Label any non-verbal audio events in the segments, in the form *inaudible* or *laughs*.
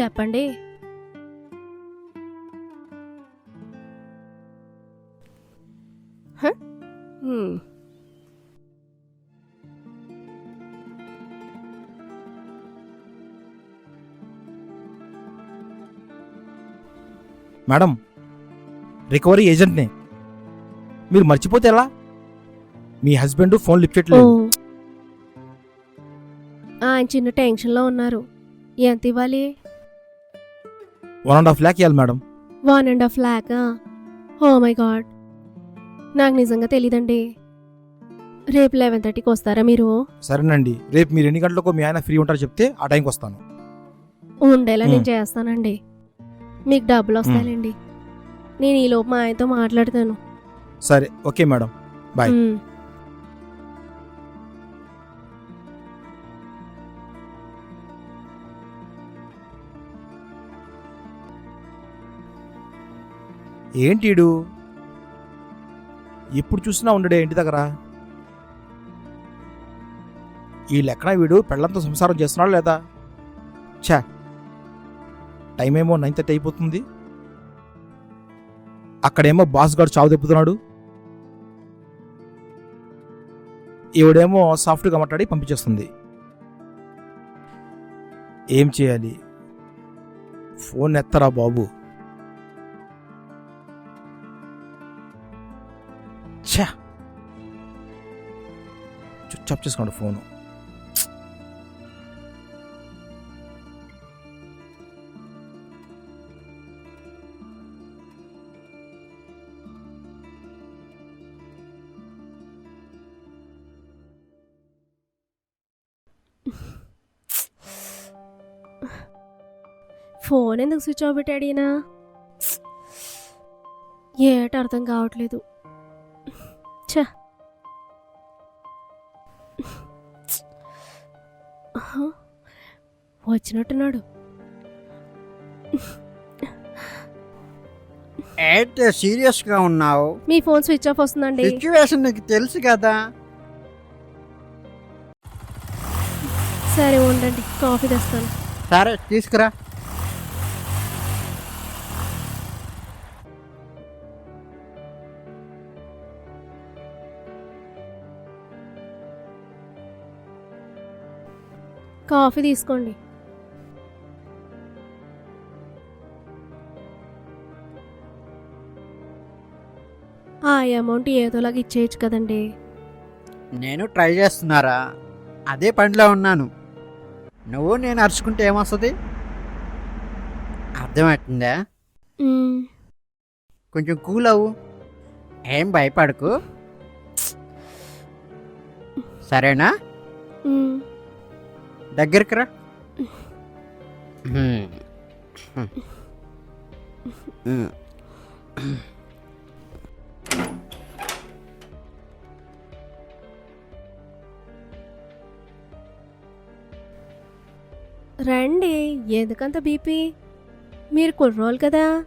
చెప్పండి. Madam recovery ఏజెంట్నే. మీరు మర్చిపోతే ఎలా? మీ హస్బెండ్ ఫోన్ లిఫ్ట్ చేయట్లేదు. ఆయన చిన్న టెన్షన్లో ఉన్నారు. ఎంత ఇవ్వాలి? వన్ అండ్ హాఫ్ ల్యాక్ ఇవ్వాలి madam. One and half lakh oh my God నాకు నిజంగా తెలీదండి. రేపు లెవెన్ థర్టీకి వస్తారా మీరు? సరేనండి. రేపు మీరు ఎన్ని గంటలకు మీ ఆయన ఫ్రీ ఉంటారో చెప్తే ఆ టైంకి వస్తాను. ఉండేలా నేను. చేస్తానండి. మీకు డబ్బులు వస్తాయండి నేను ఈ లోపు మా ఆయనతో మాట్లాడతాను. సరే. Okay madam. బాయ్. ఏంటిడు? ఏంటి ఎప్పుడు చూసినా ఉండడే ఇంటి దగ్గర? ఈ లెక్కన వీడు పెళ్ళంతో సంసారం చేస్తున్నాడు లేదా? ఛా! టైం ఏమో నైన్ థర్టీ అయిపోతుంది. అక్కడేమో బాస్ గారు చావు తెప్పుతున్నాడు. ఈవిడేమో సాఫ్ట్గా మాట్లాడి పంపించేస్తుంది. ఏం చేయాలి? ఫోన్ ఎత్తరా బాబు? స్విచ్ ఆఫ్ చేసుకోండి ఫోను. ఫోన్ ఎందుకు స్విచ్ ఆఫ్ పెట్టాడు ఈయన? ఏట అర్థం కావట్లేదు. చ వచ్చినట్టున్నాడు. ఏంటి సీరియస్గా ఉన్నావు? మీ ఫోన్ స్విచ్ ఆఫ్ వస్తుందండి. సిచ్యువేషన్ నీకు తెలుసు కదా. సరే ఉండండి. కాఫీ తెస్తాను. సరే తీసుకురా. కాఫీ తీసుకోండి. ఆ అమౌంట్ ఏదోలాగా ఇచ్చేయచ్చు కదండి. నేను ట్రై చేస్తున్నారా? అదే పనిలో ఉన్నాను. నువ్వు నేను అరుచుకుంటే ఏమొస్తుంది? అర్థమవుతుందా. కొంచెం కూల్ అవ్వు. ఏం భయపడకు. సరేనా. దగ్గరికి రా. హ్మ్. రండి ఎందుకంత బీపీ? మీరు కుర్రోలు కదా?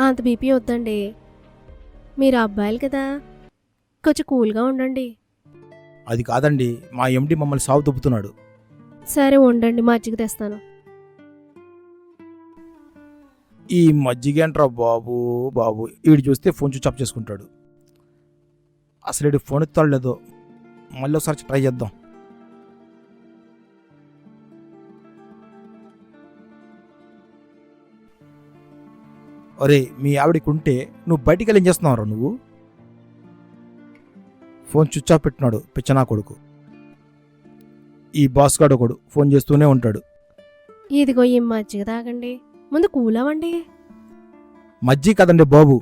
అంత బీపీ వద్దండి. మీరు అబ్బాయిలు కదా? కొంచెం కూల్గా ఉండండి. అది కాదండి మా ఎండి మమ్మల్ని సాగు దొబ్బుతున్నాడు. సరే ఉండండి మజ్జిగ తెస్తాను. ఈ మజ్జిగేంట్రా బాబు బాబు? వీడు చూస్తే ఫోన్ స్విచ్ ఆఫ్ చేసుకుంటాడు. అసలు వీడు ఫోన్ ఎత్తాడు లేదో మళ్ళీ ఒకసారి ట్రై చేద్దాం. ఒరే మీ ఆవిడకి ఉంటే నువ్వు బయటికి వెళ్ళి ఏం చేస్తున్నావురా నువ్వు? ఫోన్ స్విచ్ ఆఫ్ పెట్టినాడు పిచ్చనా కొడుకు. ఈ బాస్ గాడు ఒకడు ఫోన్ చేస్తూనే ఉంటాడు. ఇదిగో ఈ మజ్జిగ తాగండి. ముందు కూల్ అవ్వండి మజ్జి కదండి బాబు.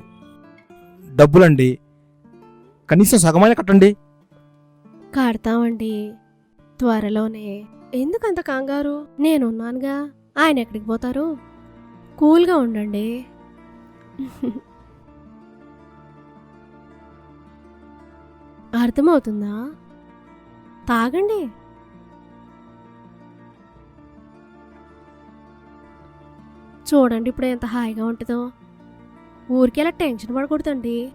డబ్బులండి. కనీసం సగమైన కట్టండి. కడతామండి. త్వరలోనే. ఎందుకంత కంగారు? నేనున్నానుగా. ఆయన ఎక్కడికి పోతారు? కూల్గా ఉండండి. *laughs* అర్థమవుతుందా? తాగండి. చూడండి ఇప్పుడు ఎంత హాయిగా ఉంటుందో. ఊరికి అలా టెన్షన్ పడకూడదండి.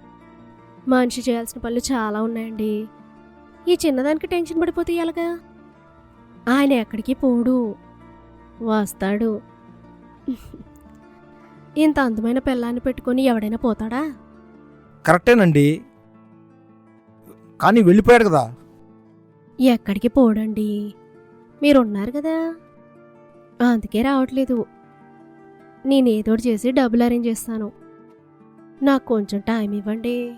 మనిషి చేయాల్సిన పనులు చాలా ఉన్నాయండి. ఈ చిన్నదానికి టెన్షన్ పడిపోతే ఎలాగా? ఆయన ఎక్కడికి పోడు. వస్తాడు. ఇంత అందమైన పిల్లాన్ని పెట్టుకొని ఎవడైనా పోతాడా? కరెక్టేనండి. కానీ వెళ్ళిపోయాడు కదా. ఎక్కడికి పోడండి? మీరున్నారు కదా. అందుకే రావట్లేదు. నేనేదోటి చేసి డబ్బులు అరేంజ్ చేస్తాను. నాకు కొంచెం టైం ఇవ్వండి.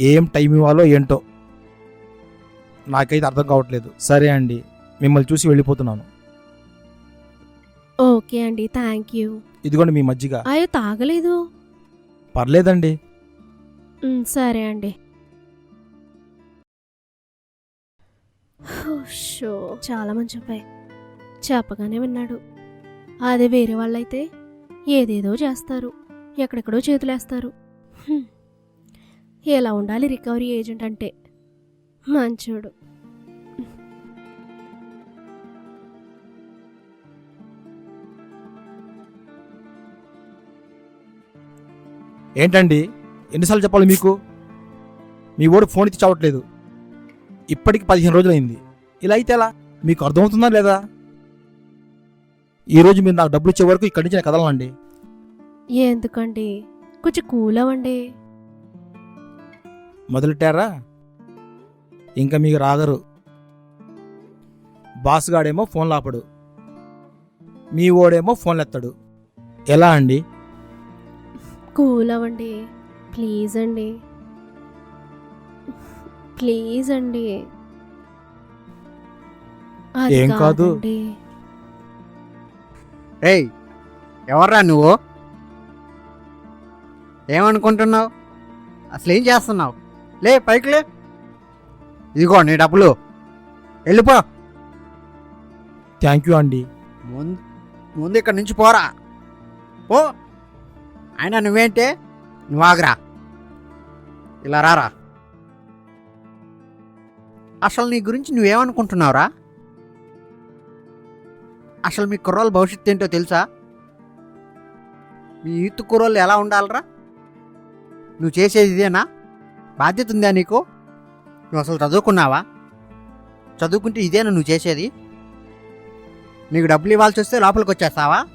ఏం టైం ఇవ్వాలో ఏంటో నాకైతే అర్థం కావట్లేదు. సరే అండి మిమ్మల్ని చూసి వెళ్ళిపోతున్నాను. ఓకే అండి థ్యాంక్ యూ ఇదిగోండి మీ మజ్జిగ. అయ్యో తాగలేదు. పర్లేదండి. ఉమ్, సరే అండి. షో చాలా మంచి అబ్బాయి. చెప్పగానే విన్నాడు. అదే వేరే వాళ్ళైతే ఏదేదో చేస్తారు. ఎక్కడెక్కడో చేతులేస్తారు. హ్మ్. ఎలా ఉండాలి రికవరీ ఏజెంట్ అంటే? మంచోడు. ఏంటండి? ఎన్నిసార్లు చెప్పాలి మీకు? మీ ఓడి ఫోన్ ఇచ్చి చావట్లేదు. ఇప్పటికి పదిహేను రోజులైంది. ఇలా అయితే ఎలా? మీకు అర్థమవుతుందా లేదా? ఈరోజు మీరు నాకు డబ్బులు ఇచ్చే వరకు ఇక్కడి నుంచి నేను కదలండి ఎందుకండి? కొంచెం కూల్ అవ్వండి. మొదలెట్టారా? ఇంకా మీకు రాగరు బాస్ గాడేమో ఫోన్ లాపడు. మీ ఓడేమో ఫోన్లు ఎత్తాడు ఎలా అండి? కూల్ అవ్వండి ప్లీజ్ అండి. ప్లీజ్ అండి. ఏం కాదు. ఏయ్ ఎవర్రా నువ్వు? ఏమనుకుంటున్నావు? అసలు ఏం చేస్తున్నావు? లే పైకి లే. ఇదిగో నీ డబ్బులు. వెళ్ళిపో. థ్యాంక్ యూ అండి. ముందు ముందు ఇక్కడి నుంచి పోరా. పో. అయినా నువ్వేంటే? నువ్వాగరా ఇలా రారా. అసలు నీ గురించి నువ్వేమనుకుంటున్నావురా? అసలు మీ కుర్రోళ్ళ భవిష్యత్తు ఏంటో తెలుసా? మీ యూత్ కుర్రోళ్ళు ఎలా ఉండాలరా? నువ్వు చేసేది ఇదేనా? బాధ్యత ఉందా నీకు? నువ్వు అసలు చదువుకున్నావా? చదువుకుంటే ఇదేనా నువ్వు చేసేది? నీకు డబ్బులు ఇవ్వాల్సి వస్తే లోపలికి వచ్చేస్తావా?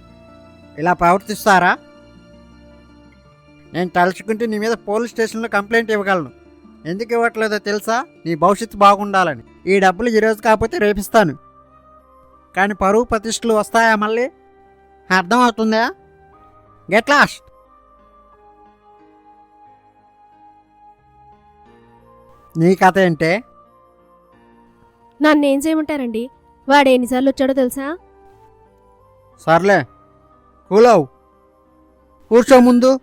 ఇలా ప్రవర్తిస్తారా? నేను తలుచుకుంటే నీ మీద పోలీస్ స్టేషన్లో కంప్లైంట్ ఇవ్వగలను. ఎందుకు ఇవ్వట్లేదో తెలుసా? నీ భవిష్యత్తు బాగుండాలని. ఈ డబ్బులు ఈరోజు కాకపోతే రేపిస్తాను కానీ పరువు ప్రతిష్టలు వస్తాయా మళ్ళీ? అర్థమవుతుందా? Get lost. నీ కథ ఏంటే? నన్ను ఏం చేయమంటారండి? వాడు ఎన్నిసార్లు వచ్చాడో తెలుసా? సర్లే. కూలవు. కూర్చో ముందు.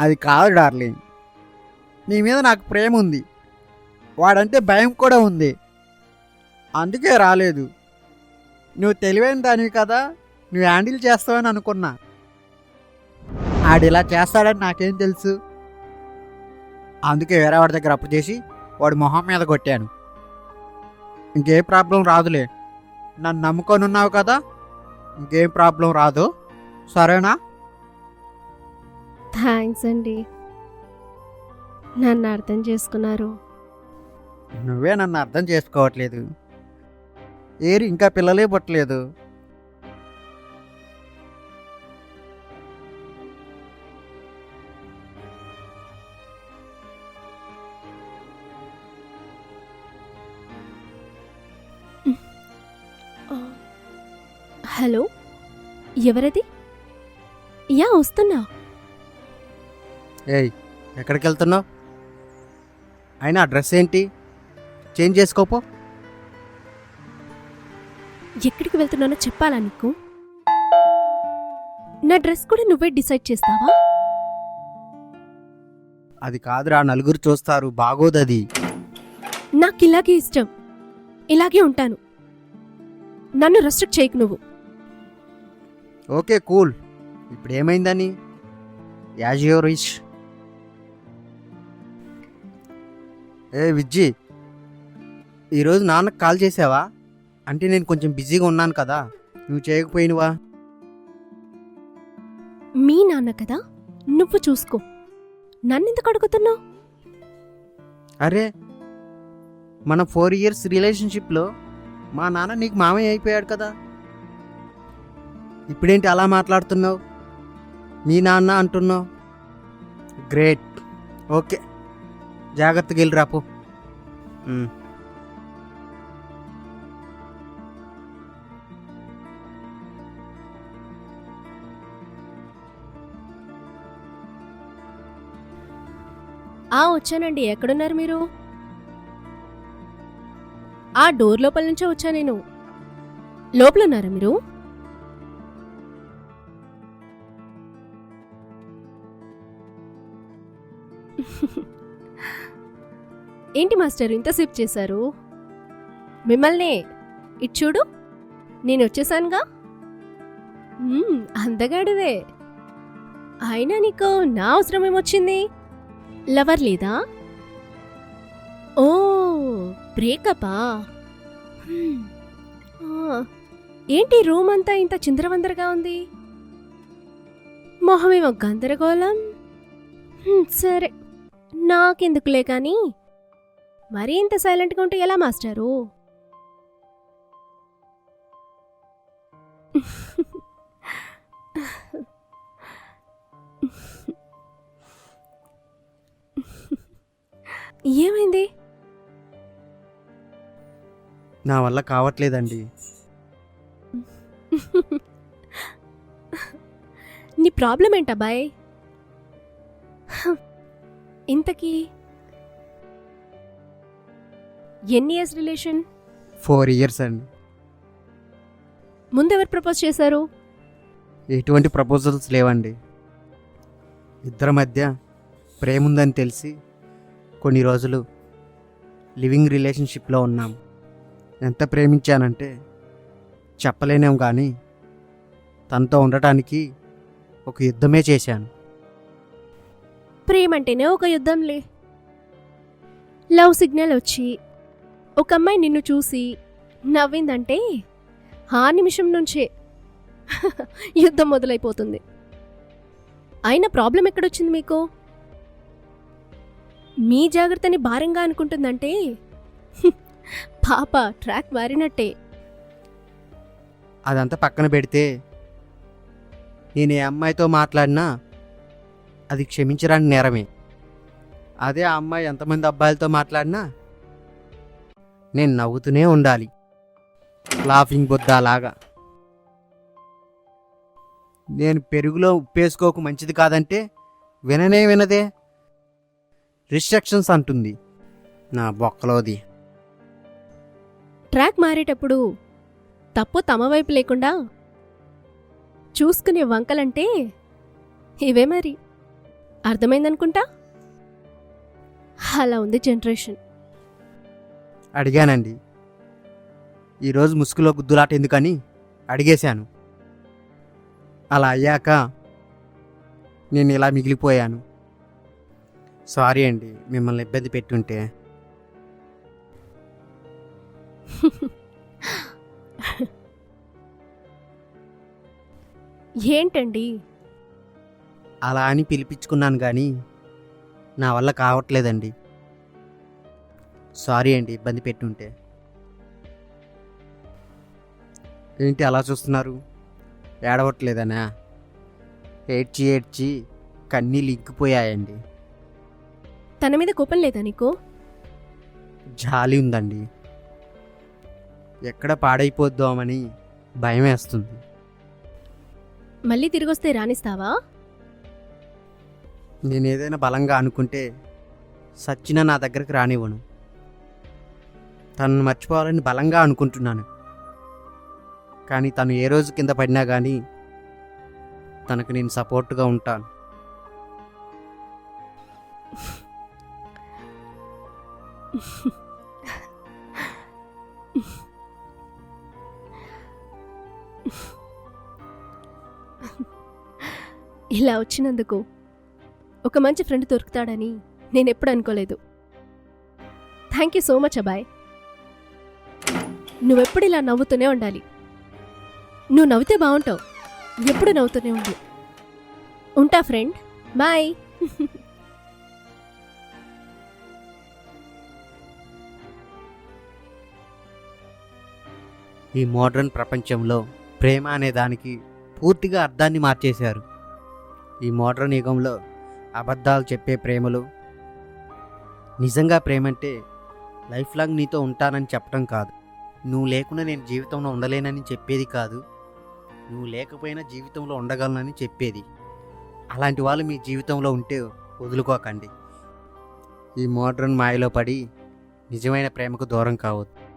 అది కాదు డార్లింగ్. నీ మీద నాకు ప్రేమ ఉంది. వాడంటే భయం కూడా ఉంది. అందుకే రాలేదు. నువ్వు తెలివైన దానివి కదా నువ్వు హ్యాండిల్ చేస్తావని అనుకున్నా. ఆడిలా చేస్తాడని నాకేం తెలుసు. అందుకే వేరే వాడి దగ్గర అప్పు చేసి వాడి మొహం మీద కొట్టాను. ఇంకే ప్రాబ్లం రాదులే. నన్ను నమ్ముకొని ఉన్నావు కదా? ఇంకేం ప్రాబ్లం రాదు. సరేనా? థ్యాంక్స్ అండి. నన్ను అర్థం చేసుకున్నారు. నువ్వే నన్ను అర్థం చేసుకోవట్లేదు. ఏరి ఇంకా పిల్లలే పుట్టలేదు. ఎవరది? యా వస్తున్నా. ఏయ్ ఎక్కడికి వెళ్తున్నావు అయినా డ్రెస్ ఏంటి? చేంజ్ చేసుకోపో. ఎక్కడికి వెళ్తున్నానో చెప్పాలా నీకు? నా డ్రెస్ కూడా నువ్వే డిసైడ్ చేస్తావా? అది కాదురా నలుగురు చూస్తారు బాగోదది. నాకు ఇలాగే ఇష్టం. ఇలాగే ఉంటాను. నన్ను రెస్ట్రిక్ట్ చేయకు నువ్వు. Okay cool. ఇప్పుడు ఏమైందని యాజ్ యువర్ రిచ్ ఏ విజ్జి ఈరోజు నాన్నకు కాల్ చేసావా? అంటే నేను కొంచెం బిజీగా ఉన్నాను కదా నువ్వు చేయకపోయినవా? మీ నాన్న కదా నువ్వు చూసుకో. నన్నెందుకు అడుగుతున్నావు? అరే మన ఫోర్ ఇయర్స్ రిలేషన్షిప్లో మా నాన్న నీకు మామయ్య అయిపోయాడు కదా. ఇప్పుడేంటి అలా మాట్లాడుతున్నావు? మీ నాన్న అంటున్నావు. గ్రేట్ ఓకే జాగ్రత్తగా వెళ్ళిరాపు hmm. ఆ వచ్చానండి. ఎక్కడున్నారు మీరు? ఆ డోర్ లోపల నుంచే వచ్చా నేను. లోపల ఉన్నారా మీరు? *laughs* ఏంటి మాస్టర్ ఇంతసేపు చేశారు? మిమ్మల్ని ఇటు చూడు నేను వచ్చేసానుగా. అందగాడివే. అయినా నీకు నా అవసరం ఏమొచ్చింది? లవర్ లేదా? ఓ బ్రేకపా ఏంటి రూమ్ అంతా ఇంత చిందరవందరగా ఉంది? మొహమేమో గందరగోళం. సరే. నాకెందుకులే కానీ? మరీ ఇంత సైలెంట్గా ఉంటే ఎలా మాస్టారు? ఏమైంది? నా వల్ల కావట్లేదండి. నీ ప్రాబ్లం ఏంటబ్బాయ్? ఇంతకీ ఎన్ని ఇయర్స్ రిలేషన్ ఫోర్ ఇయర్స్ అండి. ముందెవరు ప్రపోజ్ చేశారు? ఎటువంటి ప్రపోజల్స్ లేవండి. ఇద్దరి మధ్య ప్రేమ ఉందని తెలిసి కొన్ని రోజులు లివింగ్ రిలేషన్షిప్లో ఉన్నాం. ఎంత ప్రేమించానంటే చెప్పలేనేం కానీ తనతో ఉండటానికి ఒక యుద్ధమే చేశాను. ప్రేమంటేనే ఒక యుద్ధంలే. లవ్ సిగ్నల్ వచ్చి ఒక అమ్మాయి నిన్ను చూసి నవ్విందంటే ఆ నిమిషం నుంచే *laughs* యుద్ధం మొదలైపోతుంది. అయినా ప్రాబ్లం ఎక్కడొచ్చింది మీకు? మీ జాగ్రత్తని భారంగా అనుకుంటుందంటే *laughs* పాప ట్రాక్ మారినట్టే అదంతా పక్కన పెడితే నేను ఏ అమ్మాయితో మాట్లాడినా అది క్షమించరాని నేరమే. అదే ఆ అమ్మాయి ఎంతమంది అబ్బాయిలతో మాట్లాడినా నేను నవ్వుతూనే ఉండాలి. లాఫింగ్ బొద్దాలాగా నేను పెరుగులో ఉప్పేసుకోకు మంచిది కాదంటే విననే వినదే. రిస్ట్రిక్షన్స్ అంటుంది నా బొక్కలోది. ట్రాక్ మారేటప్పుడు తప్పు తమ వైపు లేకుండా చూసుకునే వంకలంటే ఇవే మరి. అర్థమైందనుకుంటా? అలా ఉంది జనరేషన్. అడిగానండి. ఈరోజు ముసుగులో గుద్దులాట ఎందుకని అడిగేశాను. అలా అయ్యాక నేను ఇలా మిగిలిపోయాను. సారీ అండి మిమ్మల్ని ఇబ్బంది పెట్టుంటే. *laughs* ఏంటండి? అలా అని పిలిపించుకున్నాను కానీ నా వల్ల కావట్లేదండి. సారీ అండి ఇబ్బంది పెట్టుంటే. ఏంటి అలా చూస్తున్నారు? ఏడవట్లేదనా? ఏడ్చి ఏడ్చి కన్నీళ్ళు ఇంకిపోయాయండి తన మీద కోపం లేదా నీకు? జాలి ఉందండి. ఎక్కడ పాడైపోద్దామని భయం వేస్తుంది. మళ్ళీ తిరిగొస్తే రానిస్తావా? నేను ఏదైనా బలంగా అనుకుంటే సచ్చిన నా దగ్గరికి రానివ్వను. తనను మర్చిపోవాలని బలంగా అనుకుంటున్నాను. కానీ తను ఏ రోజు కింద పడినా కానీ తనకు నేను సపోర్ట్గా ఉంటాను. ఇలా వచ్చినందుకు ఒక మంచి ఫ్రెండ్ దొరుకుతాడని నేను ఎప్పుడు అనుకోలేదు. థ్యాంక్ యూ సో మచ్ అబాయ్ నువ్వెప్పుడు ఇలా నవ్వుతూనే ఉండాలి. నువ్వు నవ్వితే బాగుంటావు. ఎప్పుడు నవ్వుతూనే ఉండు. ఉంటా ఫ్రెండ్ బాయ్ ఈ మోడ్రన్ ప్రపంచంలో ప్రేమ అనే దానికి పూర్తిగా అర్థాన్ని మార్చేశారు. ఈ మోడ్రన్ యుగంలో అబద్ధాలు చెప్పే ప్రేమలు. నిజంగా ప్రేమంటే లైఫ్ లాంగ్ నీతో ఉంటానని చెప్పడం కాదు. నువ్వు లేకుండా నేను జీవితంలో ఉండలేనని చెప్పేది కాదు. నువ్వు లేకపోయినా జీవితంలో ఉండగలనని చెప్పేది. అలాంటి వాళ్ళు మీ జీవితంలో ఉంటే వదులుకోకండి. ఈ మోడ్రన్ మాయలో పడి నిజమైన ప్రేమకు దూరం కావద్దు.